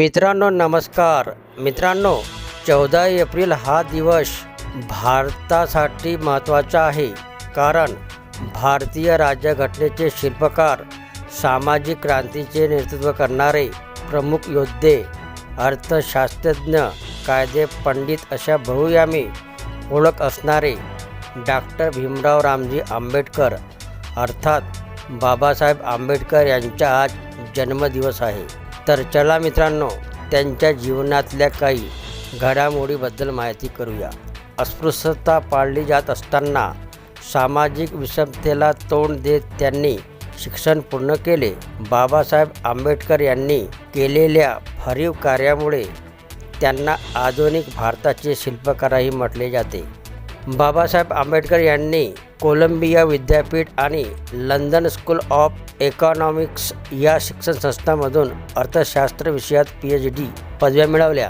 मित्रांनो नमस्कार. मित्रांनो चौदा एप्रिल हा दिवस भारतासाठी महत्त्वाचा आहे. कारण भारतीय राज्यघटनेचे शिल्पकार सामाजिक क्रांतीचे नेतृत्व करणारे प्रमुख योद्धे अर्थशास्त्रज्ञ कायदे पंडित अशा बहुयामी ओळख असणारे डॉक्टर भीमराव रामजी आंबेडकर अर्थात बाबासाहेब आंबेडकर यांचा आज जन्मदिवस आहे. तर चला मित्रांनो त्यांच्या जीवनातल्या काही घडामोडीबद्दल माहिती करूया. अस्पृश्यता पाळली जात असताना सामाजिक विषमतेला तोंड देत त्यांनी शिक्षण पूर्ण केले. बाबासाहेब आंबेडकर यांनी केलेल्या भरीव कार्यामुळे त्यांना आधुनिक भारताचे शिल्पकारही म्हटले जाते. बाबासाहेब आंबेडकर यांनी कोलंबिया विद्यापीठ आणि लंडन स्कूल ऑफ इकॉनॉमिक्स या शिक्षण संस्थांमधून अर्थशास्त्र विषयात पी एच डी पदव्या मिळवल्या.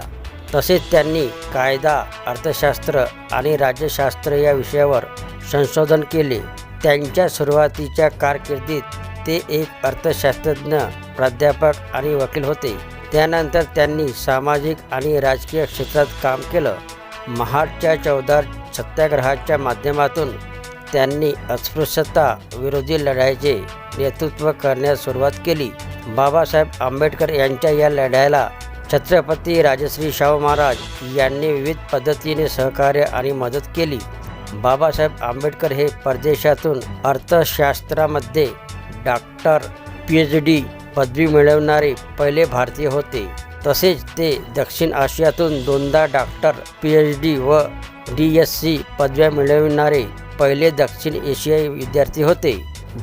तसेच त्यांनी कायदा अर्थशास्त्र आणि राज्यशास्त्र या विषयावर संशोधन केले. त्यांच्या सुरुवातीच्या कारकिर्दीत ते एक अर्थशास्त्रज्ञ प्राध्यापक आणि वकील होते. त्यानंतर त्यांनी सामाजिक आणि राजकीय क्षेत्रात काम केलं. महाडच्या चौदार सत्याग्रहाच्या माध्यमातून त्यांनी अस्पृश्यता विरोधी लढाईचे नेतृत्व करण्यास सुरुवात केली. बाबासाहेब आंबेडकर यांच्या या लढ्याला छत्रपती राजश्री शाहू महाराज यांनी विविध पद्धतीने सहकार्य आणि मदत केली. बाबासाहेब आंबेडकर हे परदेशातून अर्थशास्त्रामध्ये डॉक्टर पी एच डी पदवी मिळवणारे पहिले भारतीय होते. तसेच ते दक्षिण आशियातून दोनदा डॉक्टर पी एच डी व डी एस सी पदव्या मिळविणारे पहिले दक्षिण एशियाई विद्यार्थी होते.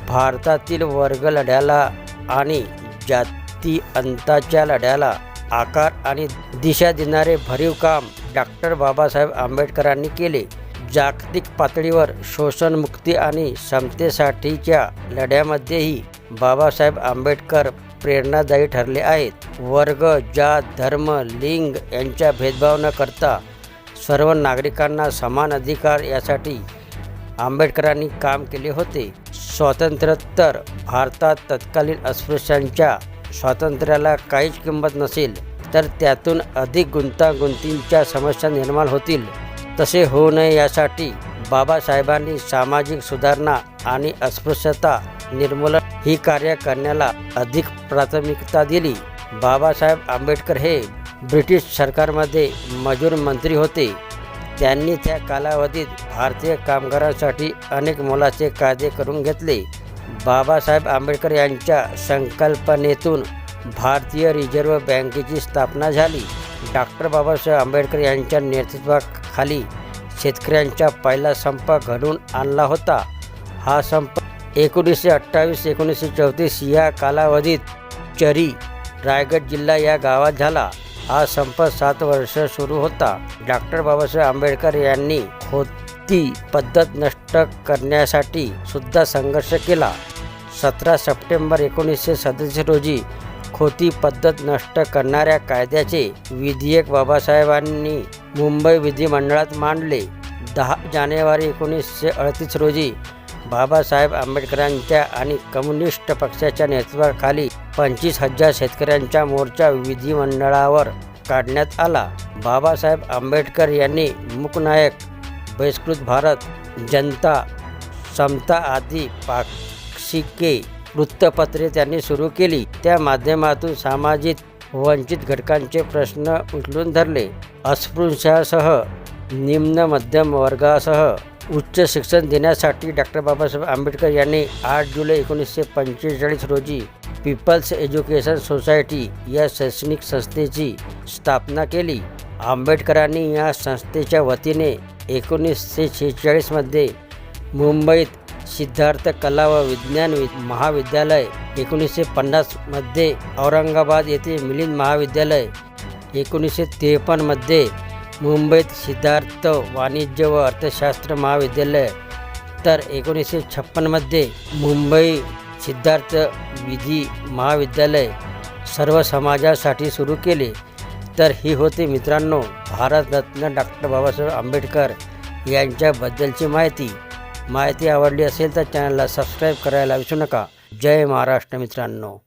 भारतातील वर्ग लढ्याला आणि जाती अंताच्या लढ्याला आकार आणि दिशा देणारे भरीव काम डॉक्टर बाबासाहेब आंबेडकरांनी केले. जागतिक पातळीवर शोषणमुक्ती आणि समतेसाठीच्या लढ्यामध्येही बाबासाहेब आंबेडकर प्रेरणादायी ठरले आहेत. वर्ग जात धर्म लिंग यांचा भेदभाव न करता सर्व नागरिकांना समान अधिकार यासाठी आंबेडकरांनी काम केले होते. स्वातंत्र्योत्तर भारतात तत्कालीन अस्पृश्यांच्या स्वातंत्र्याला काहीच किंमत नसेल तर त्यातून अधिक गुंतागुंतींच्या समस्या निर्माण होतील. तसे होऊ नये यासाठी बाबासाहेबांनी सामाजिक सुधारणा आणि अस्पृश्यता निर्मूलन ही कार्य करण्याला अधिक प्राथमिकता दिली. बाबासाहेब आंबेडकर हे ब्रिटिश सरकारमध्ये मजूर मंत्री होते. त्यांनी त्या कालावधीत भारतीय कामगारांसाठी अनेक मोलाचे कायदे करून घेतले. बाबासाहेब आंबेडकर यांच्या संकल्पनेतून भारतीय रिझर्व्ह बँकेची स्थापना झाली. डॉक्टर बाबासाहेब आंबेडकर यांच्या नेतृत्वाखाली शेतकऱ्यांचा पहिला संप घडून आणला होता. हा संप एकोणीसशे अठ्ठावीस एकोणीसशे चौतीस या कालावधीत चरी रायगड जिल्हा या गावात झाला. हा संप सात वर्ष सुरू होता. डॉक्टर बाबासाहेब आंबेडकर यांनी होती पद्धत नष्ट करण्यासाठी सुद्धा संघर्ष केला. सतरा सप्टेंबर एकोणीसशे सदतीस रोजी खोती पद्धत नष्ट करणाऱ्या कायद्याचे विधेयक बाबासाहेबांनी मुंबई विधिमंडळात मांडले. दहा जानेवारी एकोणीसशे अडतीस रोजी बाबासाहेब आंबेडकरांच्या आणि कम्युनिस्ट पक्षाच्या नेतृत्वाखाली पंचवीस हजार शेतकऱ्यांचा मोर्चा विधिमंडळावर काढण्यात आला. बाबासाहेब आंबेडकर यांनी मुकनायक बहिष्कृत भारत जनता समता आदी पाक्षिके वृत्तपत्रे त्यांनी सुरू केली. त्या माध्यमातून सामाजिक वंचित घटकांचे प्रश्न उचलून धरले. अस्पृश्यासह निम्न मध्यम वर्गासह उच्च शिक्षण देण्यासाठी डॉक्टर बाबासाहेब आंबेडकर यांनी आठ जुलै एकोणीसशे पंचेचाळीस रोजी पीपल्स एज्युकेशन सोसायटी या शैक्षणिक संस्थेची स्थापना केली. आंबेडकरांनी या संस्थेच्या वतीने एकोणीसशे शेहेचाळीसमध्ये मुंबईत सिद्धार्थ कला व विज्ञान वि महाविद्यालय एकोणीसशे पन्नासमध्ये औरंगाबाद येथे मिलिंद महाविद्यालय एकोणीसशे त्रेपन्नमध्ये मुंबईत सिद्धार्थ वाणिज्य व अर्थशास्त्र महाविद्यालय तर एकोणीसशे छप्पनमध्ये मुंबई सिद्धार्थ विधी महाविद्यालय सर्व समाजासाठी सुरू केले. तर ही होती मित्रांनो भारतरत्न डॉक्टर बाबासाहेब आंबेडकर यांच्याबद्दलची माहिती. माहिती आवडली असेल तर चॅनलला सबस्क्राईब करायला विसरू नका. जय महाराष्ट्र मित्रांनो.